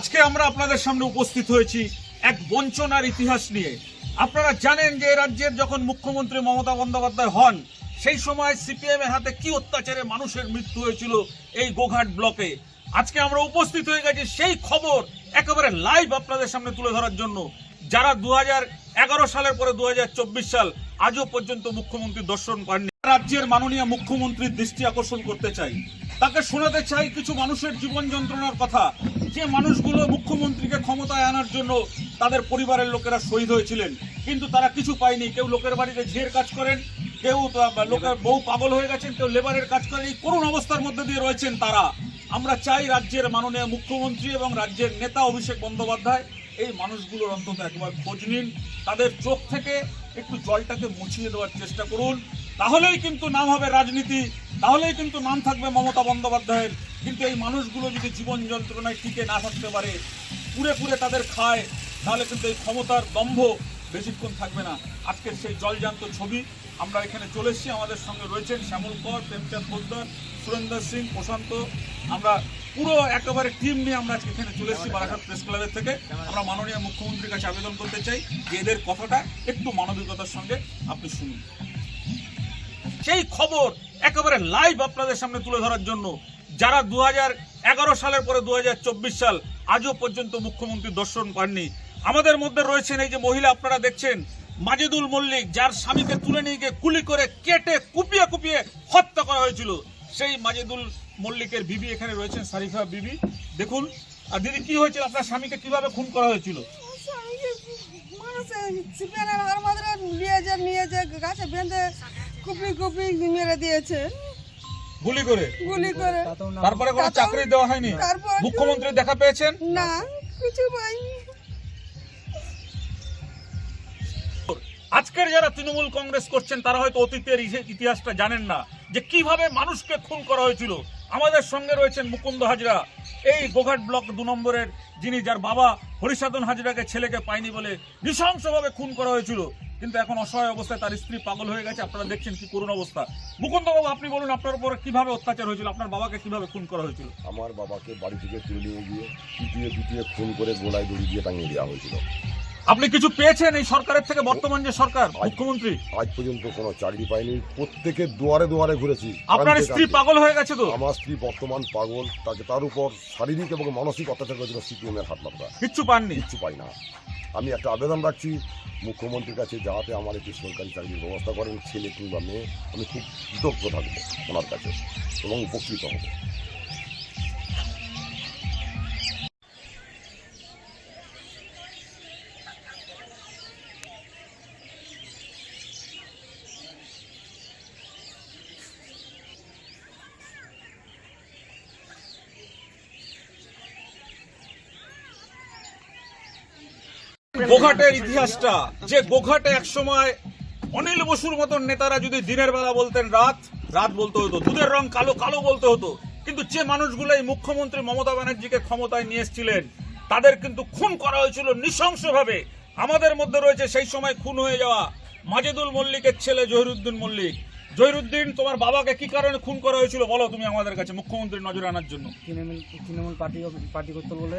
আজকে আমরা আপনাদের সামনে উপস্থিত হয়েছি এক বঞ্চনার ইতিহাস নিয়ে। আপনারা জানেন যে রাজ্যের যখন মুখ্যমন্ত্রী মমতা বন্দ্যোপাধ্যায় হন, সেই সময় সিপিএম এর হাতে কি অত্যাচারে মানুষের মৃত্যু হয়েছিল এই গোঘাট ব্লকে। আজকে আমরা উপস্থিত হয়ে গেছি সেই খবর একেবারে লাইভ আপনাদের সামনে তুলে ধরার জন্য। যারা দু সালের পরে দু হাজার চব্বিশ সাল আজও পর্যন্ত মুখ্যমন্ত্রী দর্শন পাননি রাজ্যের মাননীয় মুখ্যমন্ত্রীর দৃষ্টি আকর্ষণ করতে চাই তাকে শোনাতে চাই কিছু মানুষের জীবন যন্ত্রণার কথা। যে মানুষগুলো মুখ্যমন্ত্রীকে ক্ষমতায় আনার জন্য তাদের পরিবারের লোকেরা শহীদ হয়েছিলেন, কিন্তু তারা কিছু পায়নি। কেউ লোকের বাড়িতে ঝিয়ের কাজ করেন, কেউ লোকের বউ পাগল হয়ে গেছেন, কেউ লেবারের কাজ করেন। এই করুণ অবস্থার মধ্যে দিয়ে রয়েছেন তারা। আমরা চাই রাজ্যের মাননীয় মুখ্যমন্ত্রী এবং রাজ্যের নেতা অভিষেক বন্দ্যোপাধ্যায় এই মানুষগুলোর অন্তত একবার খোঁজ নিন। তাদের চোখ থেকে একটু জলটাকে মুছিয়ে দেওয়ার চেষ্টা করুন। তাহলেই কিন্তু নাম হবে রাজনীতি, তাহলেই কিন্তু নাম থাকবে মমতা বন্দ্যোপাধ্যায়ের। কিন্তু এই মানুষগুলো যদি জীবন যন্ত্রণায় টিকে না থাকতে পারে পুরে পুরে তাদের খায়, তাহলে কিন্তু এই ক্ষমতার দম্ভ বেশিক্ষণ থাকবে না। আজকের সেই জলজান্ত ছবি, আমরা এখানে চলে এসেছি, আমাদের সঙ্গে রয়েছেন শ্যামল কর, প্রেমচাঁদ পোদ্দার, সুরেন্দ্র সিং, প্রশান্ত। আমরা পুরো একেবারে টিম নিয়ে আমরা আজকে এখানে চলে এসেছি বারাঘাট প্রেস ক্লাবের থেকে। আমরা মাননীয় মুখ্যমন্ত্রীর কাছে আবেদন করতে চাই যে এদের কথাটা একটু মানবিকতার সঙ্গে আপনি শুনুন। সেই খবর একেবারে লাইভ আপনাদের সামনে তুলে ধরার জন্য। যারা দু এগারো সালের পরে দু হাজার চব্বিশ সাল আজও পর্যন্ত মুখ্যমন্ত্রী দর্শন পাননি, আমাদের মধ্যে রয়েছেন এই যে মহিলা, আপনারা দেখছেন, মাজেদুল মল্লিক, যার স্বামীকে তুলে নিয়ে গিয়ে গুলি করে কেটে কুপিয়ে কুপিয়ে হত্যা করা হয়েছিল। সেই মাজেদুল মল্লিকের বিবি এখানে রয়েছেন, সারিফা বিবি। দেখুন, আর দিদি, কি হয়েছিল? আপনার স্বামীকে কীভাবে খুন করা হয়েছিল? নিয়ে যে নিয়েছে নিয়েছে গাছে বেঁধে কুপি কুপি মেরে দিয়েছে। গুলি করে? গুলি করে। তারপরে কোনো চাকরি দেওয়া হয়নি? মুখ্যমন্ত্রী দেখা পেয়েছেন? না কিছু পাইনি আজকের যারা তৃণমূল কংগ্রেস করছেন তারা হয়তো অতীতের ইতিহাসটা জানেন না যে কীভাবে মানুষকে খুন করা হয়েছিল। আমাদের সঙ্গে রয়েছেন মুকুন্দ হাজরা। এই গোঘাট ব্লক দু নম্বরের যিনি, যার বাবা হরিসাধন হাজরাকে ছেলেকে পায়নি বলে নৃশংসভাবে খুন করা হয়েছিল, কিন্তু এখন অসহায় অবস্থায় তার স্ত্রী পাগল হয়ে গেছে। আপনারা দেখছেন কি করুণ অবস্থা। মুকুন্দ বাবু আপনি বলুন, আপনার উপরে কীভাবে অত্যাচার হয়েছিল? আপনার বাবাকে কীভাবে খুন করা হয়েছিল? আমার বাবাকে বাড়ি থেকে তুলে নিয়ে গিয়ে পিটিয়ে পিটিয়ে খুন করে গোলায় দড়ি দিয়ে টাঙিয়ে দেওয়া হয়েছিল। আপনি কিছু পেয়েছেন এই সরকারের থেকে বর্তমান যে সরকার মুখ্যমন্ত্রী? আজ পর্যন্ত কোনো চাকরি পাইনি। প্রত্যেকের দুয়ারে দুয়ারে ঘুরেছি। আপনার স্ত্রী পাগল হয়ে গেছে তো? আমার স্ত্রী বর্তমান পাগল। তাকে তার উপর শারীরিক এবং মানসিক অত্যাচার করেছিল সিপিএম এর হাত মাত্রা কিচ্ছু পাননি? কিচ্ছু পাই না। আমি একটা আবেদন রাখছি মুখ্যমন্ত্রীর কাছে যাতে আমার একটি সরকারি চাকরির ব্যবস্থা করেন ছেলে কিংবা মেয়ে। আমি খুব কৃতজ্ঞ থাকব ওনার কাছে এবং উপকৃত হব। গোঘাটের ইতিহাসটা, যে গোঘাটে এক সময় অনিল বসুর মতন নেতারা যদি দিনের বেলা বলতেন, রাত রাত বলতে হতো, দুধের রং কালো কালো বলতে হতো, কিন্তু যে মানুষগুলো এই মুখ্যমন্ত্রী মমতা ব্যানার্জিকে ক্ষমতায় নিয়ে এসেছিলেন, তাদের কিন্তু খুন করা হয়েছিল নৃশংসভাবে। আমাদের মধ্যে রয়েছে সেই সময় খুন হয়ে যাওয়া মাজেদুল মল্লিকের ছেলে জহিরুদ্দিন মল্লিক। জহিরুদ্দিন তোমার বাবাকে কি কারণে খুন করা হয়েছিল বলো তুমি আমাদের কাছে মুখ্যমন্ত্রীর নজরে আনার জন্য। তৃণমূল তৃণমূল পার্টি পার্টি করতে বলে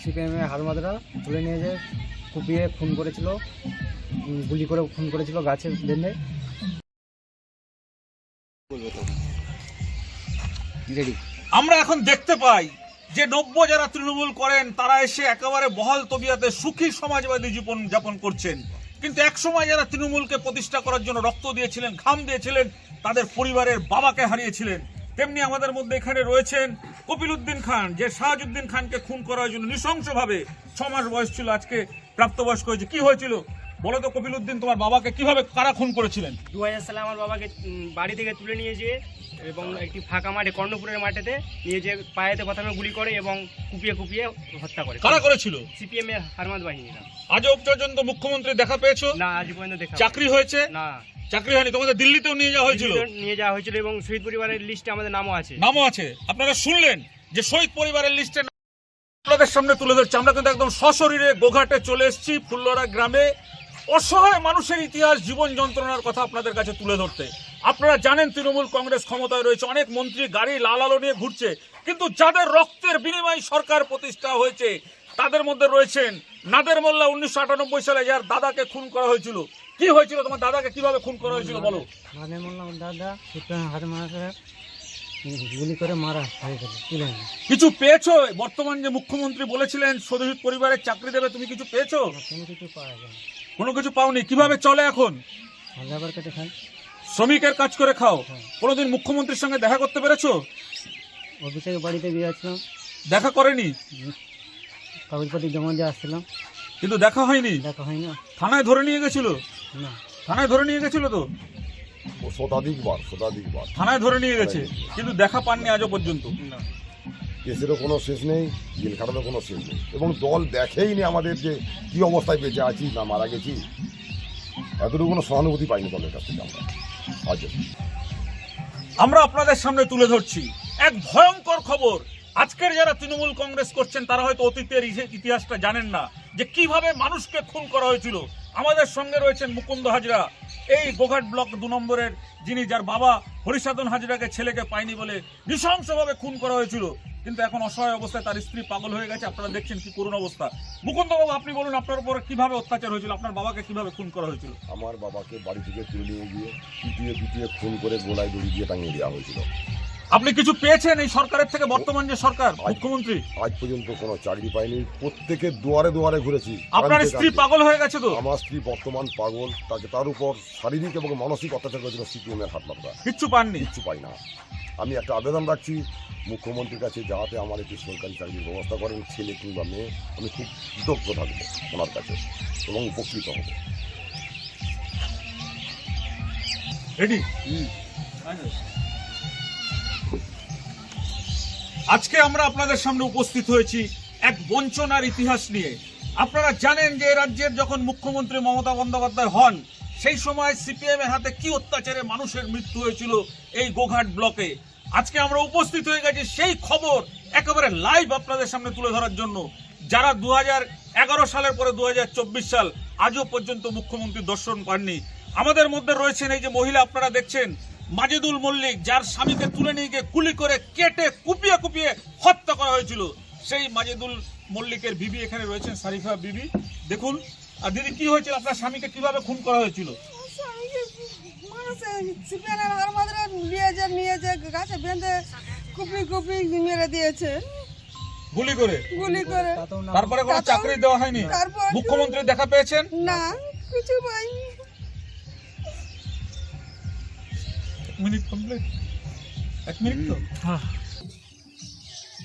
সিপিএমের হারমাদরা তুলে নিয়ে যেয়ে কুপিয়ে খুন করেছিল গুলি করে খুন করেছিল গাছে বেঁধে রেডি। আমরা এখন দেখতে পাই যে নব্য যারা তৃণমূল করেন তারা এসে একেবারে বহাল তবিয়াতে সুখী সমাজবাদী জীবন যাপন করছেন। কিন্তু এক সময় যারা তৃণমূলকে প্রতিষ্ঠা করার জন্য রক্ত দিয়েছিলেন, ঘাম দিয়েছিলেন, তাদের পরিবারের বাবাকে হারিয়েছিলেন। তেমনি আমাদের মধ্যে এখানে রয়েছেন কপিল উদ্দিন খান, যে শাহজুদ্দিন খানকে খুন করার জন্য নৃশংসভাবে ছ মাস বয়স ছিল আজকে প্রাপ্তবয়স্ক হয়েছে। কি হয়েছিল? বলো তো কপিল উদ্দিন তোমার বাবাকে কীভাবে কারা খুন করেছিলেন? দু হাজার সালে আমার বাবাকে বাড়ি থেকে তুলে নিয়ে যেয়ে এবং একটি ফাঁকা মাঠে কর্ণপুরের মাঠেতে নিয়ে যেয়ে পায়েতে প্রথমে গুলি করে এবং কুপিয়ে কুপিয়ে হত্যা করে। কারা করেছিল? সিপিএম এর হারমাদ বাহিনীরা আজও পর্যন্ত মুখ্যমন্ত্রী দেখা পেয়েছ? না আজ পর্যন্ত দেখা চাকরি হয়েছে? না। চাকরি হয়নি তোমাদের দিল্লিতেও নিয়ে যাওয়া হয়েছিল? নিয়ে যাওয়া হয়েছিল এবং শহীদ পরিবারের লিস্টে আমাদের নামও আছে। নামও আছে। আপনারা শুনলেন যে শহীদ পরিবারের লিস্টে আপনাদের সামনে তুলে ধরছি। আমরা কিন্তু একদম সশরীরে গোঘাটে চলে এসেছি ফুল্লরা গ্রামে। অসহায় মানুষের ইতিহাস জীবন যন্ত্রণার কথা আপনাদের কাছে তুলে ধরতে। আপনারা জানেন তৃণমূল কংগ্রেস ক্ষমতায় রয়েছে অনেক মন্ত্রী গাড়ি লাল আলো নিয়ে ঘুরছে কিন্তু যাদের রক্তের বিনিময়ে সরকার প্রতিষ্ঠা হয়েছে তাদের মধ্যে রয়েছেন নাদের মোল্লা উনিশশো আটানব্বই সালে যার দাদাকে খুন করা হয়েছিল। কি হয়েছিল? তোমার দাদাকে কীভাবে খুন করা হয়েছিল বলো? মানে বললাম দাদা হাত মারা গুলি করে মারা। কিছু পেয়েছ? বর্তমান যে মুখ্যমন্ত্রী বলেছিলেন শহীদ পরিবারের চাকরি দেবে তুমি কিছু পেয়েছ? কিছু পাওয়া যায় কোনো কিছু পাওনি। কীভাবে চলে এখন? লেবার কেটে খাই। শ্রমিকের কাজ করে খাও। হ্যাঁ। কোনোদিন মুখ্যমন্ত্রীর সঙ্গে দেখা করতে পেরেছ? অফিসে বাড়িতে গিয়েছিলাম। দেখা করেনি? কাগজপত্র জমা দিয়ে আসছিলাম। কিন্তু দেখা হয়নি? দেখা হয় না থানায় ধরে নিয়ে গেছিল? না। থানায় ধরে নিয়ে গেছিল তো? ও শতাধিকবার শতাধিকবার। থানায় ধরে নিয়ে গেছে। কিন্তু দেখা পাননি আজও পর্যন্ত? কেসেরও কোনো শেষ নেই জেল খাটারও কোনো শেষ নেই। এবং দল দেখেইনি আমাদের যে কী অবস্থায় বেঁচে আছি না মারা গেছি। এতটুকু কোনো সহানুভূতি পাইনি দলের কাছ থেকে আমরা। আমরা আপনাদের সামনে তুলে ধরছি। এক ভয়ঙ্কর খবর। আজকের যারা তৃণমূল কংগ্রেস করছেন, তারা হয়তো অতীতের ইতিহাসটা জানেন না যে কীভাবে মানুষকে খুন করা হয়েছিল। আমাদের সঙ্গে রয়েছেন মুকুন্দ হাজরা। এই গোঘাট ব্লক দু নম্বরের যিনি, যার বাবা হরিসাধন হাজরাকে ছেলেকে পায়নি বলে নৃশংসভাবে খুন করা হয়েছিল। কিন্তু এখন অসহায় অবস্থায় তার স্ত্রী পাগল হয়ে গেছে। আপনারা দেখছেন কি করুন অবস্থা। মুকুন্দ বাবু আপনি বলুন, আপনার উপর কীভাবে অত্যাচার হয়েছিল? আপনার বাবাকে কীভাবে খুন করা হয়েছিল? আমার বাবাকে বাড়ি থেকে তুলে নিয়ে গিয়ে পিটিয়ে পিটিয়ে খুন করে গোলায় দড়ি দিয়ে টাঙিয়ে দেওয়া হয়েছিল। আপনি কিছু পেয়েছেন এই সরকারের থেকে বর্তমান যে সরকার মুখ্যমন্ত্রী? আজ পর্যন্ত কোনো চাকরি পাইনি। প্রত্যেকের দুয়ারে দুয়ারে ঘুরেছি। আপনার স্ত্রী পাগল হয়ে গেছে তো? আমার স্ত্রী বর্তমান পাগল। তাকে তার উপর শারীরিক এবং মানসিক অত্যাচার করেছিল সিপিএমের হাত মাত্রা কিচ্ছু পাননি? কিচ্ছু পাই না। আমি একটা আবেদন রাখছি মুখ্যমন্ত্রীর কাছে যাতে আমার একটি সরকারি চাকরির ব্যবস্থা করেন ছেলে কিংবা মেয়ে আমি খুব কৃতজ্ঞ থাকব ওনার কাছে এবং উপকৃত হব। রেডি আজকে আমরা আপনাদের সামনে উপস্থিত হয়েছি এক বঞ্চনার ইতিহাস নিয়ে। আপনারা জানেন যে রাজ্যের যখন মুখ্যমন্ত্রী মমতা বন্দ্যোপাধ্যায় হন, সেই সময় সিপিএম এর হাতে কি অত্যাচারে মানুষের মৃত্যু হয়েছিল এই গোঘাট ব্লকে। আজকে আমরা উপস্থিত হয়ে গেছি সেই খবর একেবারে লাইভ আপনাদের সামনে তুলে ধরার জন্য। যারা দু এগারো সালের পরে দু হাজার চব্বিশ সাল আজও পর্যন্ত মুখ্যমন্ত্রী দর্শন পাননি, আমাদের মধ্যে রয়েছেন এই যে মহিলা, আপনারা দেখছেন মাজেদুল মল্লিক যার স্বামীকে তুলে নিয়ে গিয়ে গুলি করে কেটে কুপিয়ে কুপিয়ে হত্যা করা হয়েছিল। সেই মাজেদুল মল্লিকের বিবি এখানে রয়েছেন সারিফা বিবি। দেখুন আর দিদি কি হয়েছিল? আপনার স্বামীকে কীভাবে খুন করা হয়েছিল? গাছে বেঁধে কুপি কুপি মেরে দিয়েছে। গুলি করে? গুলি করে। তারপরে কোনো চাকরি দেওয়া হয়নি? মুখ্যমন্ত্রী দেখা পেয়েছেন? না কিছু পাইনি। মিনিট কমপ্লিট এক মিনিট তো?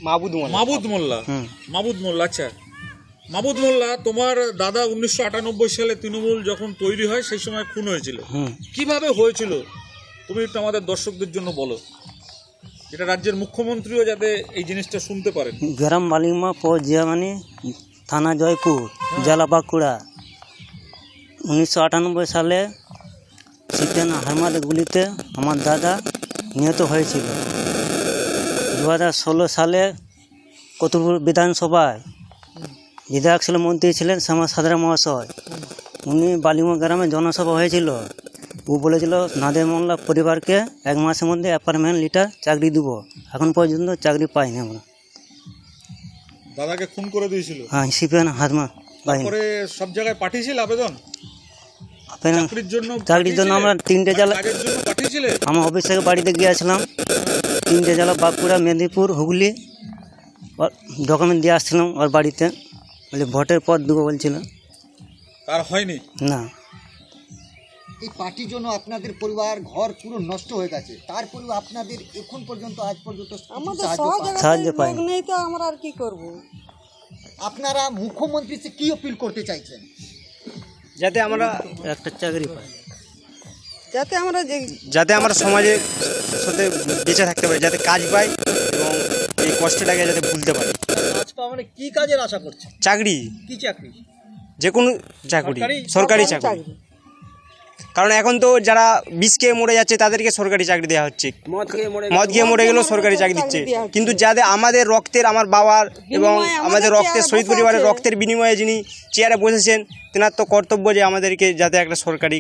মাহবুদ মোল্লা। মাবুদ মোল্লা। হুম। মাবুদ মোল্লা আচ্ছা। মাবুদ মোল্লা তোমার দাদা উনিশশো আটানব্বই সালে তৃণমূল যখন তৈরি হয় সেই সময় খুন হয়েছিল। কীভাবে হয়েছিল? তুমি একটু আমাদের দর্শকদের জন্য বলো। এটা রাজ্যের মুখ্যমন্ত্রীও যাতে এই জিনিসটা শুনতে পারেন। গ্রাম বালিমা পোস্ট জিয়ামানি থানা জয়পুর জেলা বাঁকুড়া। উনিশশো আটানব্বই সালে সিপিএন হারমাদের গুলিতে আমার দাদা নিহত হয়েছিল। দু হাজার ষোলো সালে কতুলপুর বিধানসভায় বিধায়ক ছিলেন মন্ত্রী ছিলেন শ্যামা সাদরা মহাশয়। উনি বালিমা গ্রামে জনসভা হয়েছিল। ও বলেছিল নাদের মোল্লা পরিবারকে এক মাসের মধ্যে অ্যাপার্টমেন্ট লিটার চাকরি দেবো। এখন পর্যন্ত চাকরি পাইনি আমরা। দাদাকে খুন করে দিয়েছিল? হ্যাঁ সিপিএন হাতমা সব জায়গায় পাঠিয়েছিল আবেদন? চাকরির জন্য চাকরির জন্য আমরা তিনটে জেলা আমার অফিস থেকে বাড়িতে গিয়েছিলাম। তিনটে জেলা বাঁকুড়া মেদিনীপুর হুগলি। ডকুমেন্ট দিয়ে আসছিলাম ওর বাড়িতে। বলে ভোটের পর দেবো বলছিল। তার হয়নি? না। এই পার্টির জন্য আপনাদের পরিবার ঘর পুরো নষ্ট হয়ে গেছে। তারপরেও আপনাদের এখন পর্যন্ত আজ পর্যন্ত আমাদের সাহায্য পাইনি। নেই তো আমরা আর কি করব? আপনারা মুখ্যমন্ত্রী সে কি অপিল করতে চাইছেন? যাতে আমরা একটা চাকরি পাই। যাতে আমরা যে যাতে আমরা সমাজের সাথে বেঁচে থাকতে পারি যাতে কাজ পাই এবং এই কষ্টটাকে যাতে ভুলতে পারি। কাজ পাওয়া মানে কি কাজের আশা করছে চাকরি। কি চাকরি? যে কোনো চাকরি সরকারি- সরকারি চাকরি। কারণ এখন তো যারা বিষ খেয়ে মরে যাচ্ছে তাদেরকে সরকারি চাকরি দেওয়া হচ্ছে। মদ খেয়ে মরে গেলেও সরকারি চাকরি দিচ্ছে। কিন্তু যাদের আমাদের রক্তের আমার বাবার এবং আমাদের রক্তের শহীদ পরিবারের রক্তের বিনিময়ে যিনি চেয়ারে বসেছেন তেনার তো কর্তব্য যে আমাদেরকে যাতে একটা সরকারি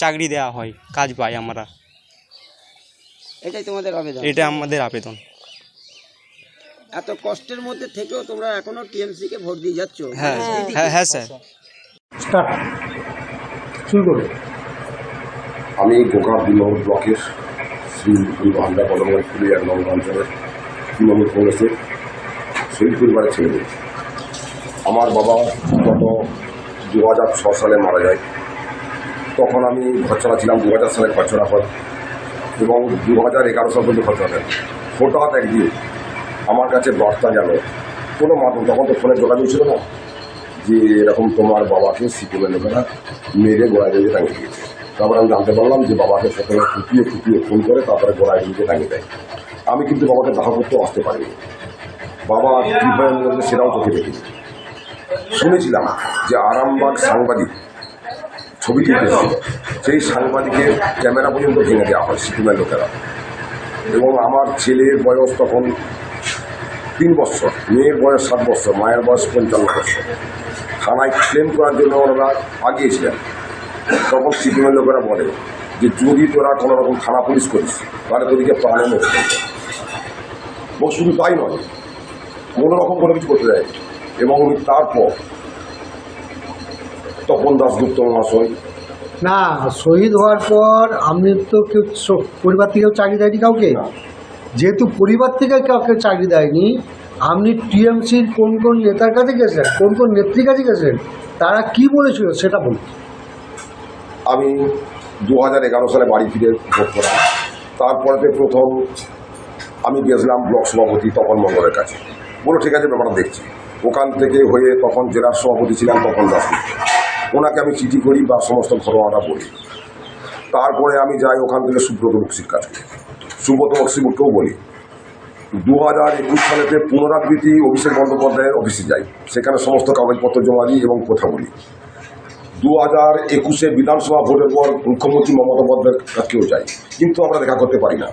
চাকরি দেওয়া হয় কাজ পাই আমরা। এটাই তোমাদের আবেদন? এটা আমাদের আবেদন। এত কষ্টের মধ্যে থেকেও তোমরা এখনও টিএমসি কে ভোট দিয়ে যাচ্ছ? হ্যাঁ হ্যাঁ। হ্যাঁ স্যার। আমি দুই নম্বর ব্লকের শ্রী ভান্ডা পদময় ফুলি এক নম্বর অঞ্চলের তৃণমূল কংগ্রেসের শহীদ পরিবারের ছেলে। আমার বাবা গত দু হাজার ছ সালে মারা যায়। তখন আমি খরচরা ছিলাম, দু হাজার সালে খরচরা হয়। এবং দু হাজার এগারো সাল পর্যন্ত খরচরা দেয় হঠাৎ একদিন আমার কাছে বার্তা গেল, কোনো মাধ্যম, তখন তো ফোনে যোগাযোগ ছিল না, যে এরকম তোমার বাবাকে সিকিমের লোকেরা মেরে গোড়ায় দিয়ে টাঙিয়ে দিয়েছে। তারপর আমি জানতে পারলাম যে বাবাকে প্রথমে কুপিয়ে কুপিয়ে ফোন করে তারপরে গোড়ায় দিয়ে টাঙিয়ে দেয়। আমি কিন্তু বাবাকে দাহ করতে আসতে পারিনি। বাবা কীভাবে মরবে সেটাও চোখে দেখিনি শুনেছিলাম যে আরামবাগ সাংবাদিক ছবি তুলতেছিল সেই সাংবাদিকের ক্যামেরা পর্যন্ত ভেঙে দেওয়া হয় সিকিমের লোকেরা। এবং আমার ছেলের বয়স তখন তিন বছর, মেয়ের বয়স সাত বছর, মায়ের বয়স পঞ্চান্ন বছর। থানায় ক্লেম করার জন্য ওনারা আগিয়েছিলেন। তখন সিপিএমের লোকেরা বলে যে যদি তোরা কোনো রকম থানা পুলিশ করিস তাহলে তোদেরকে প্রাণে মুক্ত ও শুধু তাই নয় কোনো রকম কোনো কিছু করতে দেয় এবং উনি তারপর তপন দাসগুপ্ত মহাশয় না শহীদ হওয়ার পর আপনি তো কেউ পরিবার থেকেও চাকরি দেয়নি কাউকে? যেহেতু পরিবার থেকে কাউকে চাকরি দেয়নি আপনি টিএমসির কোন কোন নেতার কাছে গেছেন কোন কোন নেত্রীর কাছে গেছেন তারা কি বলেছিল সেটা বলুন। আমি দু হাজার এগারো সালে বাড়ি ফিরে ভোট করাম তারপরে প্রথম আমি গেছিলাম ব্লক সভাপতি তপন মঙ্গলের কাছে। বলো ঠিক আছে, ব্যাপারটা দেখছি। ওখান থেকে হয়ে তখন জেলার সভাপতি ছিলাম তপন দাস ওনাকে আমি চিঠি করি বা সমস্ত ঘটনাটা বলি। তারপরে আমি যাই ওখান থেকে সুব্রত বক্সির কাছে। সুব্রত বক্সিকেও বলি দু হাজার একুশ সালেতে পুনরাবৃত্তি অভিষেক বন্দ্যোপাধ্যায়ের অফিসে যাই। সেখানে সমস্ত কাগজপত্র জমা দিই এবং কথা বলি। দু হাজার একুশে বিধানসভা ভোটের পর মুখ্যমন্ত্রী মমতা বন্দ্যোপাধ্যায়ের কাছেও যাই কিন্তু আমরা দেখা করতে পারি না।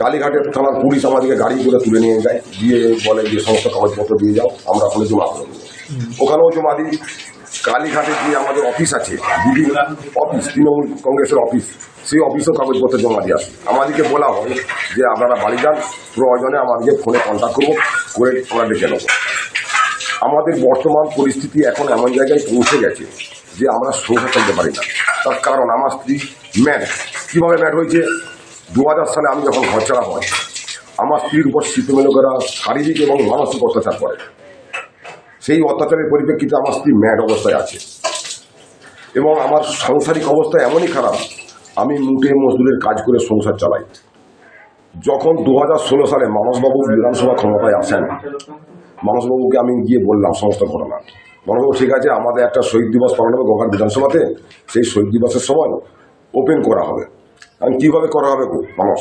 কালীঘাটের থানার পুলিশ আমাদেরকে গাড়ি করে তুলে নিয়ে যায়। দিয়ে বলে যে সমস্ত কাগজপত্র দিয়ে যাও, আমরা ওখানে জমা করে ওখানেও জমা দিই। কালীঘাটে যে আমাদের অফিস আছে, বিভিন্ন অফিস, তৃণমূল কংগ্রেসের অফিস, সেই অফিসেও কাগজপত্র জমা দিয়ে আসে আমাদেরকে বলা হয় যে আপনারা বাড়ি যান, প্রয়োজনে আমাদেরকে ফোনে কন্ট্যাক্ট করব করে আমরা ডেকে নেব। আমাদের বর্তমান পরিস্থিতি এখন এমন জায়গায় পৌঁছে গেছে যে আমরা সংসার চলতে পারি না। তার কারণ আমার স্ত্রী ম্যাড। কীভাবে ম্যাড হয়েছে? দু হাজার সালে আমি যখন ঘর ছাড়া হয় আমার স্ত্রীর উপর সিপিএম লোকেরা শারীরিক এবং মানসিক অত্যাচার করে। সেই অত্যাচারের পরিপ্রেক্ষিতে আমার স্ত্রী ম্যাড অবস্থায় আছে। এবং আমার সাংসারিক অবস্থা এমনই খারাপ, আমি মুটে মজদুরের কাজ করে সংসার চালাই। যখন দু হাজার ষোলো সালে মানসবাবু বিধানসভা ক্ষমতায় আসেন, মানসবাবুকে আমি গিয়ে বললাম, সমস্ত ঘটনা। মানসবাবু ঠিক আছে, আমাদের একটা শহীদ দিবস পালন হবে গোঘাট বিধানসভাতে। সেই শহীদ দিবসের সময় ওপেন করা হবে। আমি কীভাবে করা হবে গো, মানুষ?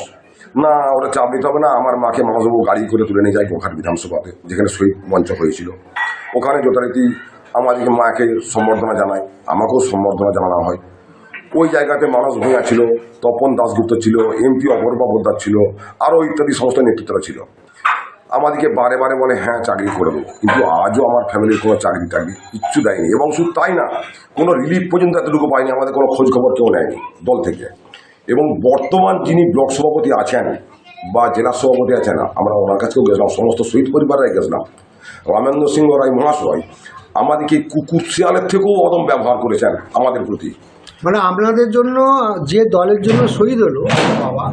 না ওটা চাপ দিতে হবে না, আমার মাকে মানসবাবু গাড়ি করে তুলে নিয়ে যায় গোঘাট বিধানসভাতে, যেখানে শহীদ মঞ্চ হয়েছিল। ওখানে যথারীতি আমাদেরকে মাকে সম্বর্ধনা জানায়, আমাকেও সম্বর্ধনা জানানো হয়। ওই জায়গাতে মানস ভূঁইয়া ছিল, তপন দাসগুপ্ত ছিল এমপি অপরূপা পোদ্দার ছিল, আরও ইত্যাদি সমস্ত নেতৃত্বরা ছিল। আমাদেরকে বারে বারে বলে হ্যাঁ চাকরি করে দেবো কিন্তু আজও আমার ফ্যামিলির কোনো চাকরি টাকরি কিচ্ছু দেয়নি এবং শুধু তাই না, কোনো রিলিফ পর্যন্ত এতটুকু পাইনি আমাদের কোনো খোঁজ খবর কেউ নেয়নি দল থেকে। এবং বর্তমান যিনি ব্লক সভাপতি আছেন বা জেলা সভাপতি আছেন, আমরা ওনার কাছেও গেছিলাম, সমস্ত শহীদ পরিবারে গেছিলাম, রামেন্দ্র সিংহ রায় মহাশয়, আমাদেরকে কুকুর শিয়ালের থেকেও অদম ব্যবহার করেছেন আমাদের প্রতি। মানে আপনাদের জন্য, যে দলের জন্য শহীদ হলো, বাবা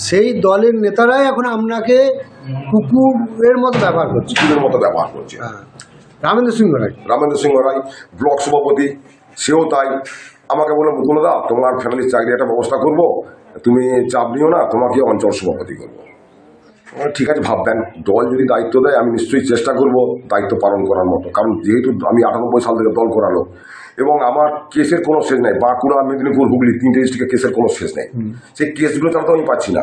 সেই দলের নেতারাই এখন আপনাকে কুকুরের মতো ব্যবহার করছে। কুকুরের মতো ব্যবহার করছে। হ্যাঁ। রামেন্দ্র সিংহ রায়। রামেন্দ্র সিংহ রায় ব্লক সভাপতি সেও তাই। আমাকে বলে মুকুলদা তোমার ফ্যামিলির চাকরি একটা ব্যবস্থা করব। তুমি চাপ নিও না তোমাকে অঞ্চল সভাপতি করব। ঠিক আছে ভাববেন। দল যদি দায়িত্ব দেয় আমি নিশ্চয়ই চেষ্টা করব দায়িত্ব পালন করার মতো। কারণ যেহেতু আমি আটানব্বই সাল থেকে দল করালো এবং আমার কেসের কোনো শেষ নেই। বাঁকুড়া মেদিনীপুর হুগলি তিনটে ডিস্ট্রিক্টের কেসের কোনো শেষ নেই। সেই কেসগুলো তো আমি পাচ্ছি না।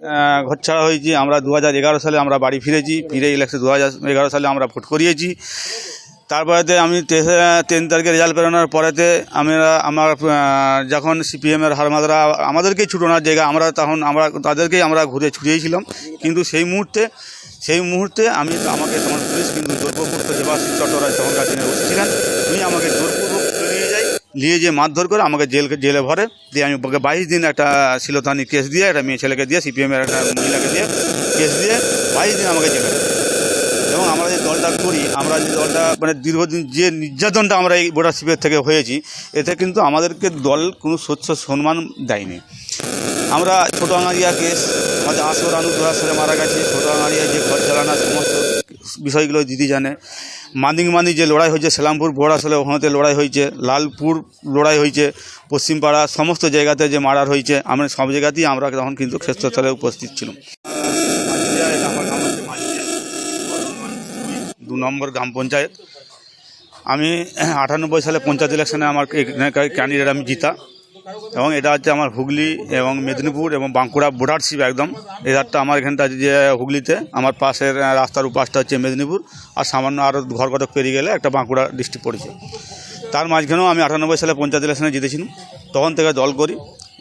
আহ, ঘর ছাড়া হয়েছি। আমরা দু হাজার এগারো সালে আমরা বাড়ি ফিরেছি। ফিরে ইলেকশন দু হাজার এগারো সালে আমরা ভোট করিয়েছি। তারপরেতে আমি তিন তারিখে রেজাল্ট বেরোনোর পরেতে আমরা, আমার যখন সিপিএমের হারমাদরা আমাদেরকেই ছুটোনোর জায়গা, আমরা তখন, আমরা, তাদেরকেই আমরা ঘুরে ছুটিয়েছিলাম। কিন্তু সেই মুহূর্তে সেই মুহূর্তে আমি আমাকে তখন পুলিশ, কিন্তু জোরপূর্বক দেবাশিস চট্টরাজ তখনকার দিনে বসেছিলেন উনি আমাকে জোরপূর্বক নিয়ে যায়, নিয়ে যে মারধর করে আমাকে জেল, জেলে ভরে দিয়ে আমি ওকে বাইশ দিন একটা শিলতানি কেস দিয়ে, একটা মেয়ে ছেলেকে দিয়ে সিপিএমের একটা মহিলাকে দিয়ে কেস দিয়ে বাইশ দিন আমাকে জেলে এবং আমরা দলটা করি, আমরা যে দলটা মানে দীর্ঘদিন যে নির্যাতনটা আমরা এই বোর্ডার শিবির থেকে হয়েছি, এতে কিন্তু আমাদেরকে দল কোনো স্বচ্ছ সম্মান দেয়নি। আমরা ছোটো আঙারিয়া কেস আমাদের আসর আনু দু সালে মারা গেছে ছোটো আঙারিয়া যে ঘর চালানোর সমস্ত বিষয়গুলো দিদি জানে। মানিং মানি যে লড়াই হয়েছে, সেলামপুর বোর্ড আসলে ওখানেতে লড়াই হয়েছে, লালপুর লড়াই হয়েছে, পশ্চিমপাড়া, সমস্ত জায়গাতে যে মার্ডার হয়েছে, আমরা সব জায়গাতেই আমরা তখন কিন্তু ক্ষেত্রস্থলে উপস্থিত ছিলাম। নম্বর গ্রাম পঞ্চায়েত। আমি আটানব্বই সালে পঞ্চায়েত ইলেকশনে আমার ক্যান্ডিডেট আমি জিতা। এবং এটা হচ্ছে আমার হুগলি এবং মেদিনীপুর এবং বাঁকুড়া বর্ডারশিপ একদম। এই রাতটা আমার এখানটা যে হুগলিতে, আমার পাশের রাস্তার উপাসটা হচ্ছে মেদিনীপুর। আর সামান্য আরও ঘর কতক পেরিয়ে গেলে একটা বাঁকুড়া ডিস্ট্রিক্ট পড়েছে। তার মাঝখানেও আমি আটানব্বই সালে পঞ্চায়েত ইলেকশনে জিতেছিলাম। তখন থেকে দল করি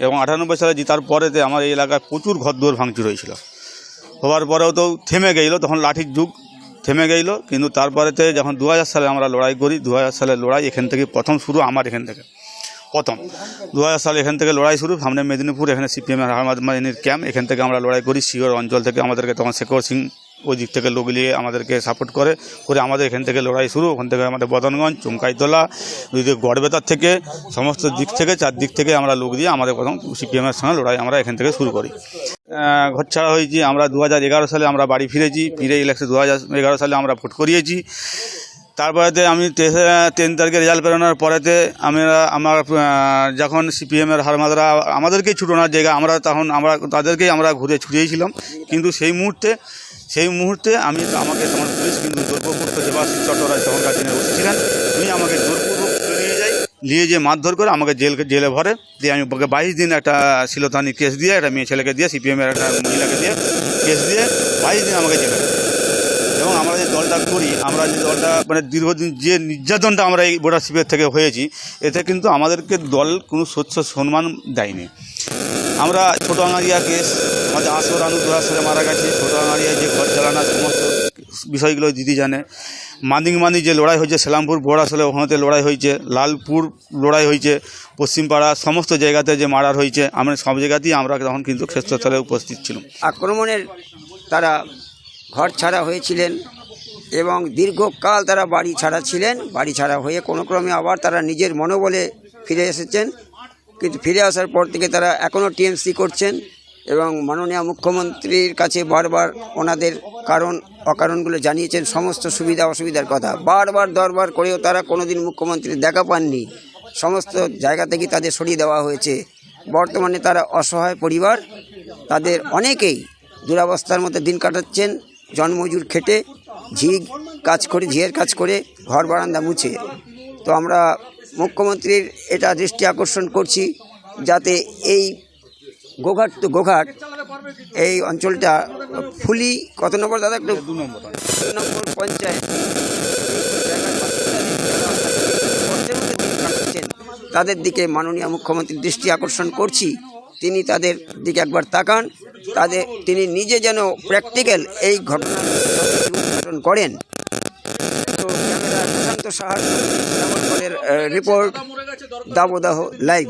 এবং আটানব্বই সালে জিতার পরেতে আমার এই এলাকায় প্রচুর ঘর দুয়ার ভাঙচুর হয়েছিল। হওয়ার পরেও তো থেমে গেল তখন লাঠির যুগ। থেমে গেল কিন্তু তারপরেতে যখন দু হাজার সালে আমরা লড়াই করি দু হাজার সালের লড়াই এখান থেকে প্রথম শুরু আমার এখান থেকে। প্রথম। দু হাজার সালে এখান থেকে লড়াই শুরু, সামনে মেদিনীপুর, এখানে সিপিএমের আহমদ ক্যাম্প এখান থেকে আমরা লড়াই করি। শিওর অঞ্চল থেকে আমাদেরকে তখন শেখর সিং ওই দিক থেকে লোক নিয়ে আমাদেরকে সাপোর্ট করে করে আমাদের এখান থেকে লড়াই শুরু। ওখান থেকে আমাদের বদনগঞ্জ, চুমকাইতলা গড়বেতার থেকে, সমস্ত দিক থেকে, চারদিক থেকে আমরা লোক দিয়ে আমাদের প্রথম সিপিএমের সঙ্গে লড়াই আমরা এখান থেকে শুরু করি। আহ, ঘর ছাড়া হয়েছি। আমরা দু হাজার এগারো সালে আমরা বাড়ি ফিরেছি ফিরে ইলেকশন দু হাজার এগারো সালে আমরা ভোট করিয়েছি। তারপরেতে আমি তিন তারিখে রেজাল্ট বেরোনোর পরেতে আমরা আমার যখন সিপিএমের হারমাদরা আমাদেরকেই ছুটোনোর জায়গা আমরা তখন আমরা তাদেরকেই আমরা ঘুরে ছুটিয়েছিলাম। কিন্তু সেই মুহূর্তে সেই মুহূর্তে আমি আমাকে তখন পুলিশ কিন্তু জোরপূর্বক দেবাশিস চট্টরাজ তখনকার দিনে বসেছিলেন। উনি আমাকে জোরপূর্বক তুলে নিয়ে যে মারধর করে আমাকে জেল জেলে ভরে দিয়ে আমি বাইশ দিন একটা শিলতানি কেস দিয়ে, একটা মেয়ে ছেলেকে দিয়ে, সিপিএমের একটা মহিলাকে দিয়ে কেস দিয়ে বাইশ দিন আমাকে জেলে। এবং আমরা যে দলটা করি, আমরা যে দলটা মানে দীর্ঘদিন যে নির্যাতনটা আমরা এই বোর্ডার শিবির থেকে হয়েছি, এতে কিন্তু আমাদেরকে দল কোনো স্বচ্ছ সম্মান দেয়নি আমরা ছোটো আঙারিয়া কেস, আমাদের আসর আনু দু সালে মারা গেছে ছোটো আঙারিয়া যে ঘর চালানোর সমস্ত বিষয়গুলো দিদি জানে। মান্দিংমানি যে লড়াই হয়েছে, সেলামপুর বোর্ড আসলে ওখানেতে লড়াই হয়েছে, লালপুর লড়াই হয়েছে, পশ্চিমপাড়া সমস্ত জায়গাতে যে মার্ডার হয়েছে, আমরা সব জায়গাতেই আমরা তখন কিন্তু ক্ষেত্রস্থলে উপস্থিত ছিলাম। আক্রমণের তারা ঘর ছাড়া হয়েছিলেন এবং দীর্ঘকাল তারা বাড়ি ছাড়া ছিলেন। বাড়ি ছাড়া হয়ে কোনো ক্রমে আবার তারা নিজের মনোবলে ফিরে এসেছেন। কিন্তু ফিরে আসার পর থেকে তারা এখনও টিএমসি করছেন। এবং মাননীয় মুখ্যমন্ত্রীর কাছে বারবার ওনাদের কারণ, অকারণগুলো জানিয়েছেন, সমস্ত সুবিধা, অসুবিধার কথা। বারবার, দরবার করেও তারা কোনোদিন মুখ্যমন্ত্রীর দেখা পাননি। সমস্ত জায়গা থেকে তাদের সরিয়ে দেওয়া হয়েছে। বর্তমানে তারা অসহায় পরিবার। তাদের অনেকেই দুরাবস্থার মধ্যে দিন কাটাচ্ছেন, জন্মজুর খেটে ঝি কাজ করে, ঝিয়ের কাজ করে ঘর বারান্দা মুছে। তো আমরা মুখ্যমন্ত্রীর এটা দৃষ্টি আকর্ষণ করছি, যাতে এই গোঘাট তো গোঘাট এই অঞ্চলটা ফুলি কত নম্বর দাদা একটু? দু নম্বর। নম্বর পঞ্চায়েত। তাদের দিকে মাননীয় মুখ্যমন্ত্রীর দৃষ্টি আকর্ষণ করছি। তিনি তাদের দিকে একবার তাকান। তাদের তিনি নিজে যেন প্র্যাকটিক্যাল এই ঘটনা উদ্ঘাটন করেন। তো ক্যামেরা সাহার রিপোর্ট দাবদাহ লাইভ